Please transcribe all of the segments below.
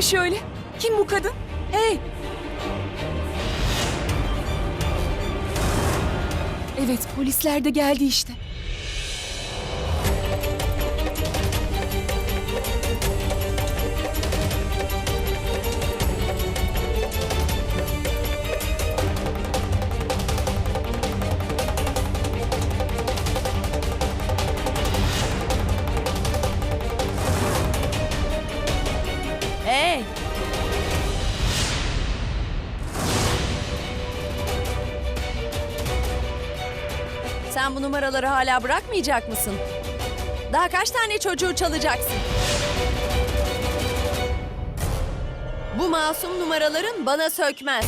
Kim almış öyle? Kim bu kadın? Hey! Evet, polisler de geldi işte. Hey! Sen bu numaraları hala bırakmayacak mısın? Daha kaç tane çocuğu çalacaksın? Bu masum numaraların bana sökmez.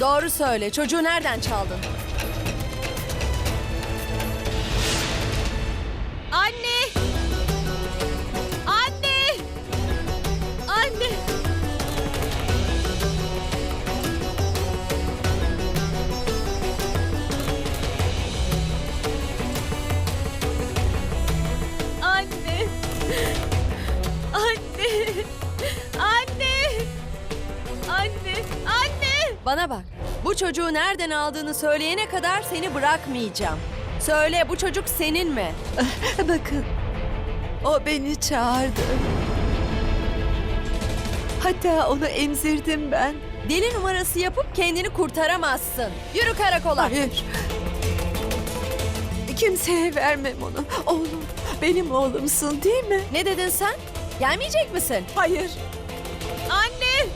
Doğru söyle, çocuğu nereden çaldın? Bana bak. Bu çocuğu nereden aldığını söyleyene kadar seni bırakmayacağım. Söyle bu çocuk senin mi? Bakın, o beni çağırdı. Hatta onu emzirdim ben. Deli numarası yapıp kendini kurtaramazsın. Yürü karakola. Hayır. Kimseye vermem onu. Oğlum, benim oğlumsun değil mi? Ne dedin sen? Gelmeyecek misin? Hayır. Anne!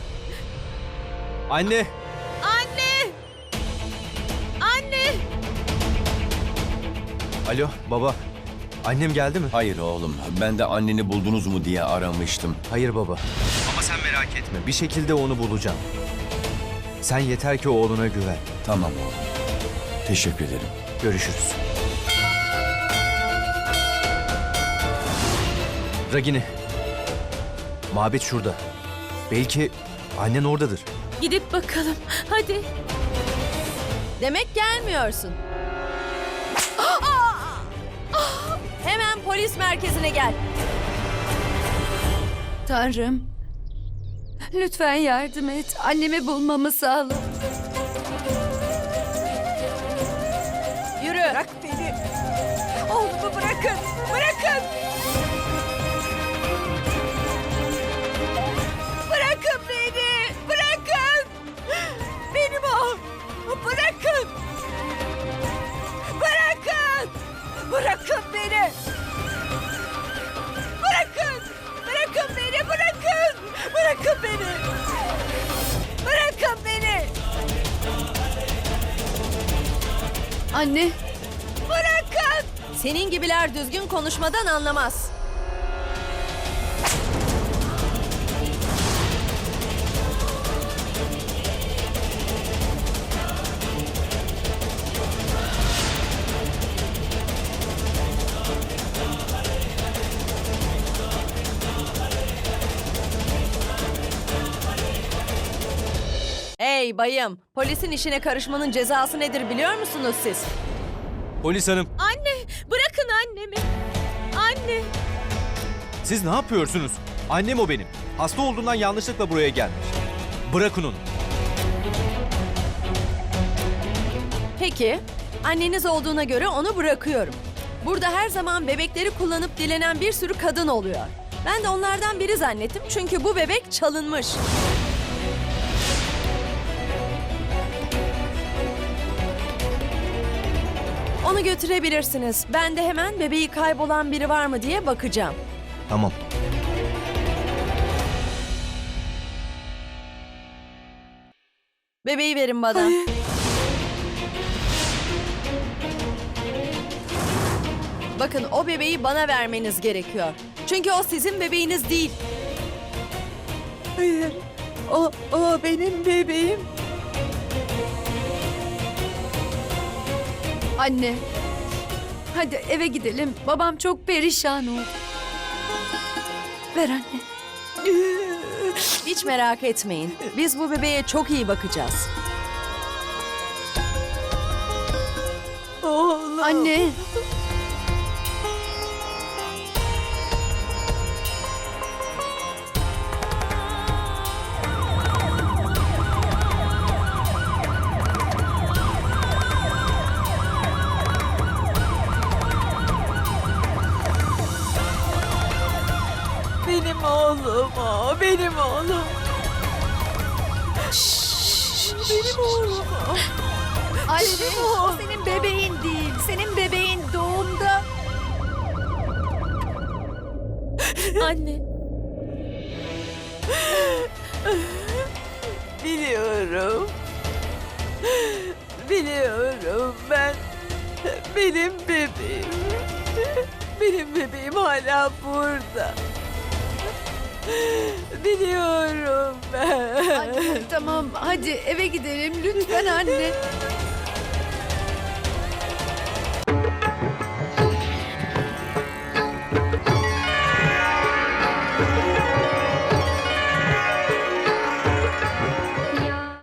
Anne! Anne! Alo baba. Annem geldi mi? Hayır oğlum, ben de anneni buldunuz mu diye aramıştım. Hayır baba. Ama sen merak etme. Bir şekilde onu bulacağım. Sen yeter ki oğluna güven. Tamam oğlum. Teşekkür ederim. Görüşürüz. Ragini. Mabet şurada. Belki annen oradadır. Gidip bakalım. Hadi. Demek gelmiyorsun. Hemen polis merkezine gel. Tanrım. Lütfen yardım et. Annemi bulmamı sağla. Yürü. Bırak beni. Oğlumu bırakın. Bırakın. Bırakın beni. Bırakın. Benim oğlum. Bırakın. Bırakın. Bırakın beni. Anne. Bırakın. Senin gibiler düzgün konuşmadan anlamaz. Hey bayım, polisin işine karışmanın cezası nedir biliyor musunuz siz? Polis hanım, Anne, bırakın annemi. Anne. siz ne yapıyorsunuz? Annem o benim. Hasta olduğundan yanlışlıkla buraya gelmiş. Bırakın onu. Peki, anneniz olduğuna göre onu bırakıyorum. Burada her zaman bebekleri kullanıp dilenen bir sürü kadın oluyor. Ben de onlardan biri zannettim çünkü bu bebek çalınmış. Onu götürebilirsiniz. Ben de hemen bebeği kaybolan biri var mı diye bakacağım. Tamam. Bebeği verin bana. Bakın o bebeği bana vermeniz gerekiyor. Çünkü o sizin bebeğiniz değil. Hayır. O, o benim bebeğim. Anne. Hadi eve gidelim. Babam çok perişan oldu. Ver anne. Hiç merak etmeyin. Biz bu bebeğe çok iyi bakacağız. Oğlum. Anne. Oğlum o. Benim oğlum. Benim oğlum o. Anne o senin bebeğin değil. Senin bebeğin doğumda. Anne. Biliyorum. Biliyorum ben. Benim bebeğim. Benim bebeğim hala burada. Biliyorum ben. Anne tamam hadi eve gidelim lütfen anne.